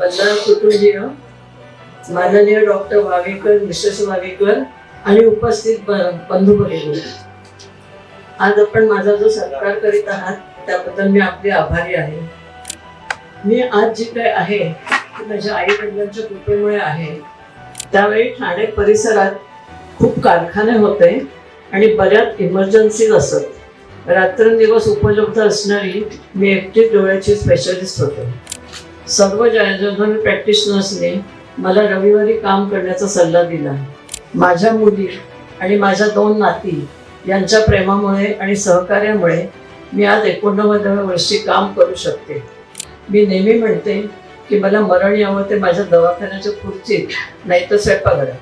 वंदना कुटुंबीय. माननीय doctor Wavekar Mrs Wavekar आणि उपस्थित ब- बंधू भगिनी. आज आपण माझा जो सत्कार करीत आहात त्याबद्दल मी आपली आभारी आहे. मी आज जी काय आहे ती माझ्या आई वडिलांच्या कृपेमुळे आहे. त्यावेळी ठाणे परिसरात खूप कारखाने होते आणि बऱ्याच इमर्जन्सीज असत. रात्रंदिवस उपलब्ध असणारी मी एकटी डोळ्याची स्पेशलिस्ट होते. सर्व जनरल प्रॅक्टिशनर्सने मला रविवारी काम करण्याचा सल्ला दिला. माझ्या मुली आणि माझ्या दोन नाती यांच्या प्रेमामुळे आणि सहकार्यामुळे मी आज एकोणनव्वदाव्या वर्षी काम करू शकते. मी नेहमी म्हणते की मला मरण यावं ते माझ्या दवाखान्याच्या खुर्चीत नाही तर स्वयंपाकघरात.